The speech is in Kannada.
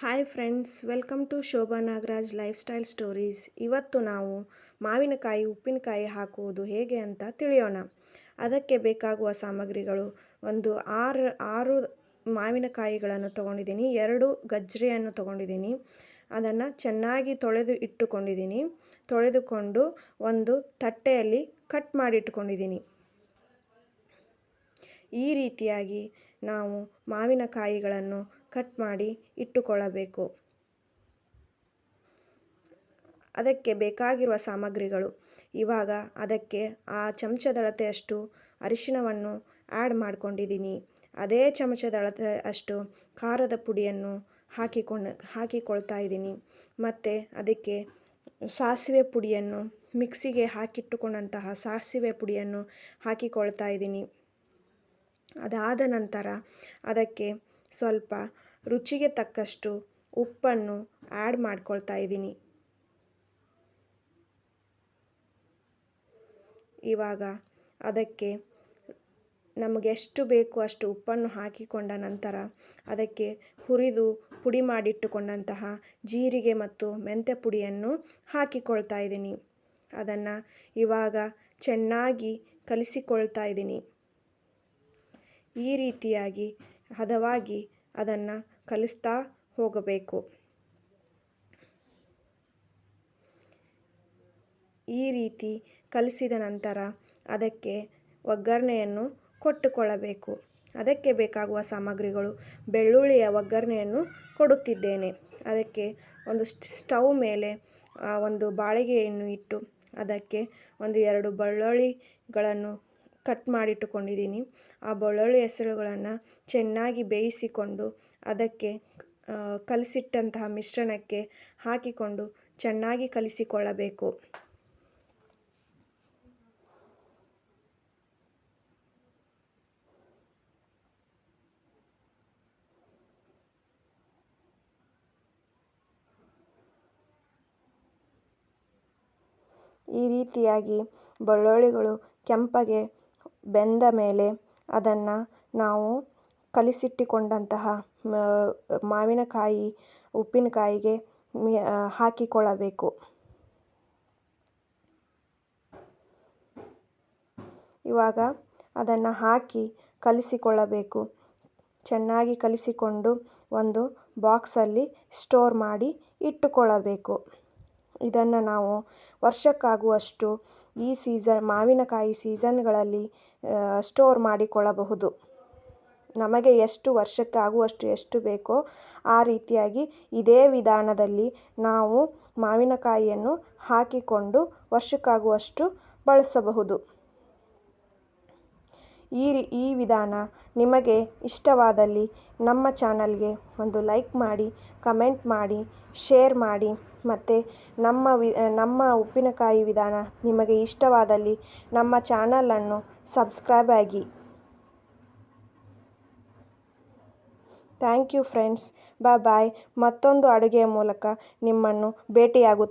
Hi friends welcome to Shobha Nagaraj lifestyle stories ಇವತ್ತು ನಾವು ಮಾವಿನಕಾಯಿ, ಉಪ್ಪಿನಕಾಯಿ ಹಾಕುವುದು ಹೇಗೆ ಅಂತ ತಿಳಿಯೋಣ. ಅದಕ್ಕೆ ಬೇಕಾಗುವ ಸಾಮಗ್ರಿಗಳು ಒಂದು ಆರು ಆರು ಮಾವಿನಕಾಯಿಗಳನ್ನು ತೊಗೊಂಡಿದ್ದೀನಿ, ಎರಡು ಗಜ್ಜರಿಯನ್ನು ತೊಗೊಂಡಿದ್ದೀನಿ. ಅದನ್ನು ಚೆನ್ನಾಗಿ ತೊಳೆದು ಇಟ್ಟುಕೊಂಡಿದ್ದೀನಿ. ತೊಳೆದುಕೊಂಡು ಒಂದು ತಟ್ಟೆಯಲ್ಲಿ ಕಟ್ ಮಾಡಿಟ್ಟುಕೊಂಡಿದ್ದೀನಿ ಈ ರೀತಿಯಾಗಿ ನಾವು ಮಾವಿನಕಾಯಿಗಳನ್ನು ಕಟ್ ಮಾಡಿ ಇಟ್ಟುಕೊಳ್ಳಬೇಕು. ಅದಕ್ಕೆ ಬೇಕಾಗಿರುವ ಸಾಮಗ್ರಿಗಳು. ಇವಾಗ ಅದಕ್ಕೆ ಆ ಚಮಚದಳತೆಯಷ್ಟು ಅರಿಶಿಣವನ್ನು ಆ್ಯಡ್ ಮಾಡ್ಕೊಂಡಿದ್ದೀನಿ. ಅದೇ ಚಮಚದಳತೆ ಅಷ್ಟು ಖಾರದ ಪುಡಿಯನ್ನು ಹಾಕಿಕೊಂಡು, ಹಾಕಿಕೊಳ್ತಾ ಇದ್ದೀನಿ. ಮತ್ತು ಅದಕ್ಕೆ ಸಾಸಿವೆ ಪುಡಿಯನ್ನು ಮಿಕ್ಸಿಗೆ ಹಾಕಿಟ್ಟುಕೊಂಡಂತಹ ಸಾಸಿವೆ ಪುಡಿಯನ್ನು ಹಾಕಿಕೊಳ್ತಾ ಇದ್ದೀನಿ. ಅದಾದ ನಂತರ ಅದಕ್ಕೆ ಸ್ವಲ್ಪ ರುಚಿಗೆ ತಕ್ಕಷ್ಟು ಉಪ್ಪನ್ನು ಆ್ಯಡ್ ಮಾಡ್ಕೊಳ್ತಾ ಇದ್ದೀನಿ. ಇವಾಗ ಅದಕ್ಕೆ ನಮಗೆಷ್ಟು ಬೇಕು ಅಷ್ಟು ಉಪ್ಪನ್ನು ಹಾಕಿಕೊಂಡ ನಂತರ ಅದಕ್ಕೆ ಹುರಿದು ಪುಡಿ ಮಾಡಿಟ್ಟುಕೊಂಡಂತಹ ಜೀರಿಗೆ ಮತ್ತು ಮೆಂತ್ಯ ಪುಡಿಯನ್ನು ಹಾಕಿಕೊಳ್ತಾ ಇದ್ದೀನಿ. ಅದನ್ನು ಇವಾಗ ಚೆನ್ನಾಗಿ ಕಲಿಸಿಕೊಳ್ತಾ ಇದ್ದೀನಿ. ಈ ರೀತಿಯಾಗಿ ಹದವಾಗಿ ಅದನ್ನು ಕಲಿಸ್ತಾ ಹೋಗಬೇಕು. ಈ ರೀತಿ ಕಲಿಸಿದ ನಂತರ ಅದಕ್ಕೆ ಒಗ್ಗರಣೆಯನ್ನು ಕೊಟ್ಟುಕೊಳ್ಳಬೇಕು. ಅದಕ್ಕೆ ಬೇಕಾಗುವ ಸಾಮಗ್ರಿಗಳು ಬೆಳ್ಳುಳ್ಳಿಯ ಒಗ್ಗರಣೆಯನ್ನು ಕೊಡುತ್ತಿದ್ದೇನೆ. ಅದಕ್ಕೆ ಒಂದು ಸ್ಟವ್ ಮೇಲೆ ಒಂದು ಬಾಳಿಗೆಯನ್ನು ಇಟ್ಟು ಅದಕ್ಕೆ ಒಂದು ಎರಡು ಬೆಳ್ಳುಳ್ಳಿಗಳನ್ನು ಕಟ್ ಮಾಡಿಟ್ಟುಕೊಂಡಿದ್ದೀನಿ. ಆ ಬೆಳ್ಳುಳ್ಳಿ ಹೆಸರುಗಳನ್ನು ಚೆನ್ನಾಗಿ ಬೇಯಿಸಿಕೊಂಡು ಅದಕ್ಕೆ ಕಲಸಿಟ್ಟಂತಹ ಮಿಶ್ರಣಕ್ಕೆ ಹಾಕಿಕೊಂಡು ಚೆನ್ನಾಗಿ ಕಲಿಸಿಕೊಳ್ಳಬೇಕು. ಈ ರೀತಿಯಾಗಿ ಬೆಳ್ಳುಳ್ಳಿಗಳು ಕೆಂಪಗೆ ಬೆಂದ ಮೇಲೆ ಅದನ್ನು ನಾವು ಕಲಿಸಿಟ್ಟುಕೊಂಡಂತಹ ಮಾವಿನಕಾಯಿ, ಉಪ್ಪಿನಕಾಯಿಗೆ ಹಾಕಿಕೊಳ್ಳಬೇಕು. ಇವಾಗ ಅದನ್ನು ಹಾಕಿ ಕಲಿಸಿಕೊಳ್ಳಬೇಕು. ಚೆನ್ನಾಗಿ ಕಲಿಸಿಕೊಂಡು ಒಂದು ಬಾಕ್ಸಲ್ಲಿ ಸ್ಟೋರ್ ಮಾಡಿ ಇಟ್ಟುಕೊಳ್ಳಬೇಕು. ಇದನ್ನು ನಾವು ವರ್ಷಕ್ಕಾಗುವಷ್ಟು ಈ ಸೀಸನ್, ಮಾವಿನಕಾಯಿ ಸೀಸನ್ಗಳಲ್ಲಿ ಸ್ಟೋರ್ ಮಾಡಿಕೊಳ್ಳಬಹುದು. ನಮಗೆ ಎಷ್ಟು ವರ್ಷಕ್ಕೆ ಆಗುವಷ್ಟು ಎಷ್ಟು ಬೇಕೋ ಆ ರೀತಿಯಾಗಿ ಇದೇ ವಿಧಾನದಲ್ಲಿ ನಾವು ಮಾವಿನಕಾಯಿಯನ್ನು ಹಾಕಿಕೊಂಡು ವರ್ಷಕ್ಕಾಗುವಷ್ಟು ಬಳಸಬಹುದು. ಈ ಈ ವಿಧಾನ ನಿಮಗೆ ಇಷ್ಟವಾದಲ್ಲಿ ನಮ್ಮ ಚಾನಲ್ಗೆ ಒಂದು ಲೈಕ್ ಮಾಡಿ, ಕಮೆಂಟ್ ಮಾಡಿ, ಶೇರ್ ಮಾಡಿ ಮತ್ತು ನಮ್ಮ ವಿ ನಮ್ಮ ಉಪ್ಪಿನಕಾಯಿ ವಿಧಾನ ನಿಮಗೆ ಇಷ್ಟವಾದಲ್ಲಿ ನಮ್ಮ ಚಾನಲನ್ನು ಸಬ್ಸ್ಕ್ರೈಬ್ ಆಗಿ. Thank you friends. Bye bye. ಮತ್ತೊಂದು ಅಡುಗೆಯ ಮೂಲಕ ನಿಮ್ಮನ್ನು ಭೇಟಿಯಾಗುತ್ತೇನೆ.